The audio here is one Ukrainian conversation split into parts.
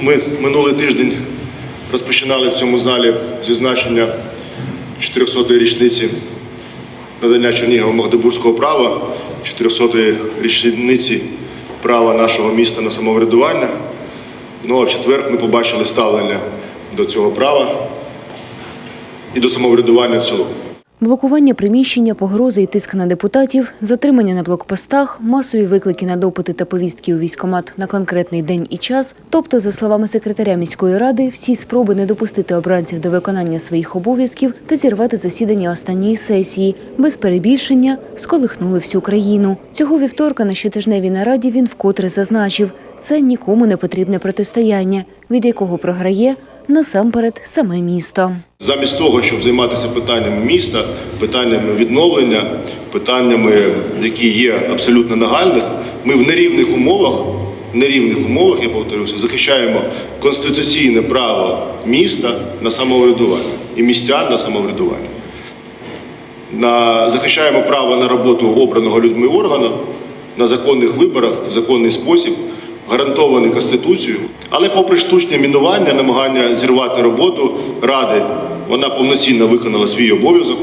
Ми минулий тиждень розпочинали в цьому залі з відзначення 400-ї річниці надання Чернігова Магдебурзького права, 400-ї річниці права нашого міста на самоврядування. Ну а в четвер ми побачили ставлення до цього права і до самоврядування в цілому. Блокування приміщення, погрози і тиск на депутатів, затримання на блокпостах, масові виклики на допити та повістки у військкомат на конкретний день і час. Тобто, за словами секретаря міської ради, всі спроби не допустити обранців до виконання своїх обов'язків та зірвати засідання останньої сесії без перебільшення сколихнули всю країну. Цього вівторка на щотижневій нараді він вкотре зазначив, це нікому не потрібне протистояння, від якого програє насамперед саме місто. Замість того, щоб займатися питаннями міста, питаннями відновлення, питаннями, які є абсолютно нагальних, ми в нерівних умовах, нерівних умовах, я повторюся, захищаємо конституційне право міста на самоврядування і містян на самоврядування. На, захищаємо право на роботу обраного людьми органу на законних виборах, в законний спосіб, гарантований Конституцією. Але попри штучне мінування, намагання зірвати роботу Ради, вона повноцінно виконала свій обов'язок.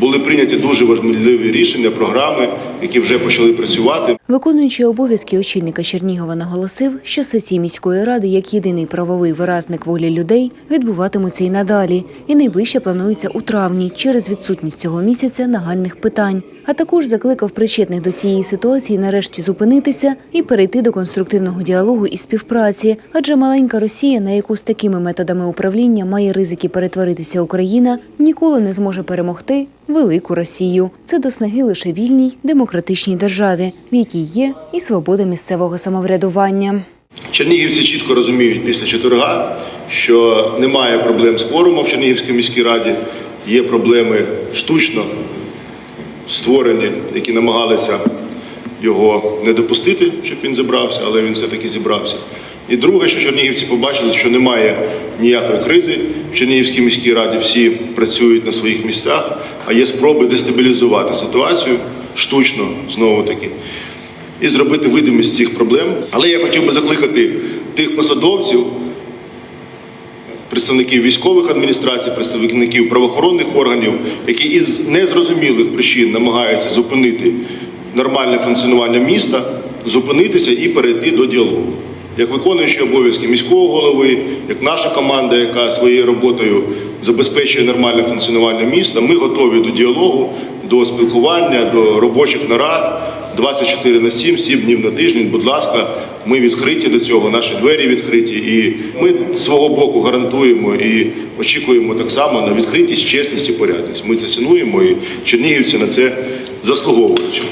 Були прийняті дуже важливі рішення, програми, які вже почали працювати. Виконуючий обов'язки очільника Чернігова наголосив, що сесії міської ради, як єдиний правовий виразник волі людей, відбуватимуться і надалі. І найближче планується у травні через відсутність цього місяця нагальних питань. А також закликав причетних до цієї ситуації нарешті зупинитися і перейти до конструктивного діалогу і співпраці. Адже маленька Росія, на яку з такими методами управління має ризики перетворитися Україна, ніколи не зможе перемогти велику Росію. Це до снаги лише вільній демократичній державі, в якій є і свобода місцевого самоврядування. Чернігівці чітко розуміють після четверга, що немає проблем з кворумом в Чернігівській міській раді, є проблеми штучно створені, які намагалися його не допустити, щоб він зібрався, але він все-таки зібрався. І друге, що чернігівці побачили, що немає ніякої кризи в Чернігівській міській раді, всі працюють на своїх місцях, а є спроби дестабілізувати ситуацію штучно, знову таки, і зробити видимість цих проблем. Але я хотів би закликати тих посадовців, представників військових адміністрацій, представників правоохоронних органів, які із незрозумілих причин намагаються зупинити нормальне функціонування міста, зупинитися і перейти до діалогу. Як виконуючий обов'язки міського голови, як наша команда, яка своєю роботою забезпечує нормальне функціонування міста, ми готові до діалогу, до спілкування, до робочих нарад 24 на 7, 7 днів на тиждень. Будь ласка, ми відкриті до цього, наші двері відкриті, і ми свого боку гарантуємо і очікуємо так само на відкритість, чесність і порядність. Ми це цінуємо, і чернігівці на це заслуговують.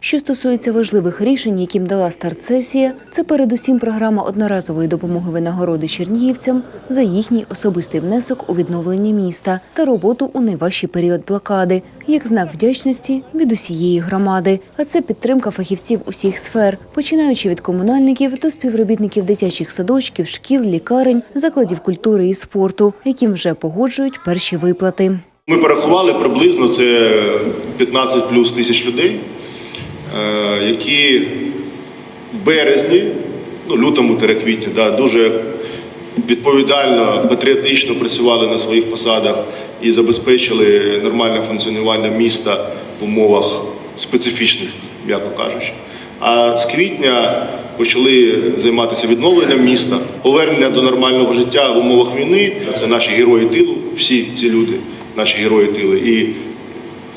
Що стосується важливих рішень, яким дала старт сесія, це передусім програма одноразової допомоги винагороди чернігівцям за їхній особистий внесок у відновлення міста та роботу у найважчий період блокади, як знак вдячності від усієї громади. А це підтримка фахівців усіх сфер, починаючи від комунальників до співробітників дитячих садочків, шкіл, лікарень, закладів культури і спорту, яким вже погоджують перші виплати. Ми порахували приблизно це 15 плюс тисяч людей, які в березні, ну лютому квітні, да, дуже відповідально, патріотично працювали на своїх посадах і забезпечили нормальне функціонування міста в умовах специфічних, м'яко кажучи. А з квітня почали займатися відновленням міста, повернення до нормального життя в умовах війни. Це наші герої тилу, всі ці люди, наші герої тилу. І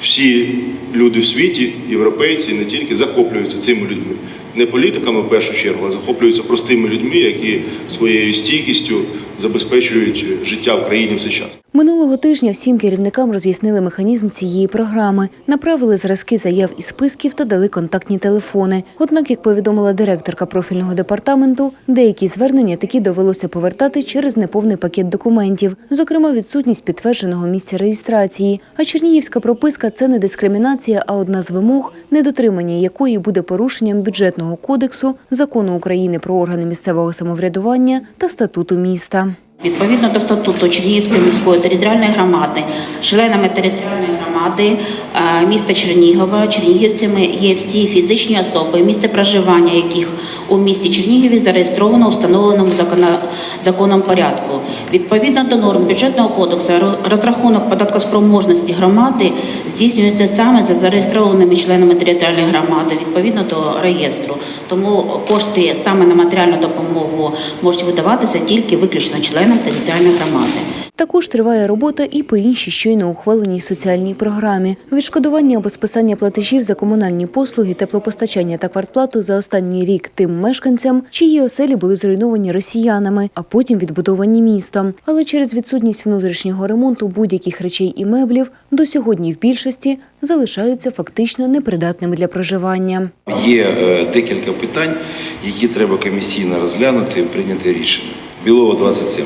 всі люди в світі, європейці, не тільки захоплюються цими людьми. Не політиками в першу чергу, а захоплюються простими людьми, які своєю стійкістю забезпечують життя в країні все час. Минулого тижня всім керівникам роз'яснили механізм цієї програми, направили зразки заяв і списків та дали контактні телефони. Однак, як повідомила директорка профільного департаменту, деякі звернення таки довелося повертати через неповний пакет документів, зокрема відсутність підтвердженого місця реєстрації. А чернігівська прописка це не дискримінація, а одна з вимог, недотримання якої буде порушенням бюджетного кодексу, закону України про органи місцевого самоврядування та статуту міста. Відповідно до статуту Чернігівської міської територіальної громади, членами територіальної громади е, міста Чернігова, чернігівцями є всі фізичні особи, місце проживання яких у місті Чернігові зареєстровано у встановленому законом порядку. Відповідно до норм бюджетного кодексу, розрахунок податкоспроможності громади здійснюється саме за зареєстрованими членами територіальної громади відповідно до реєстру. Тому кошти саме на матеріальну допомогу можуть видаватися тільки виключно членам територіальної громади. Також триває робота і по іншій щойно ухваленій соціальній програмі. Відшкодування або списання платежів за комунальні послуги, теплопостачання та квартплату за останній рік тим мешканцям, чиї оселі були зруйновані росіянами, а потім відбудовані містом. Але через відсутність внутрішнього ремонту будь-яких речей і меблів до сьогодні в більшості залишаються фактично непридатними для проживання. Є е, декілька питань, які треба комісійно розглянути і прийняти рішення. Білова 27.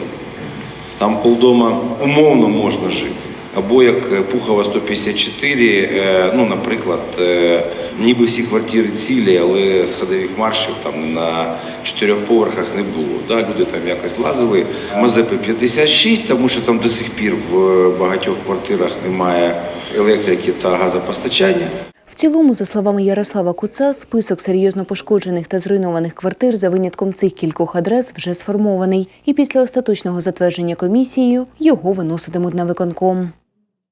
Там полдома умовно можна жити. Або як е, Пухова 154, е, ну, наприклад, е, ніби всі квартири цілі, але сходових маршів там на чотирьох поверхах не було. Да? Люди там якось лазили. Мазепи 56, тому що там до сих пір в багатьох квартирах немає електрики та газопостачання. Цілому, за словами Ярослава Куца, список серйозно пошкоджених та зруйнованих квартир за винятком цих кількох адрес вже сформований, і після остаточного затвердження комісією його виноситимуть на виконком.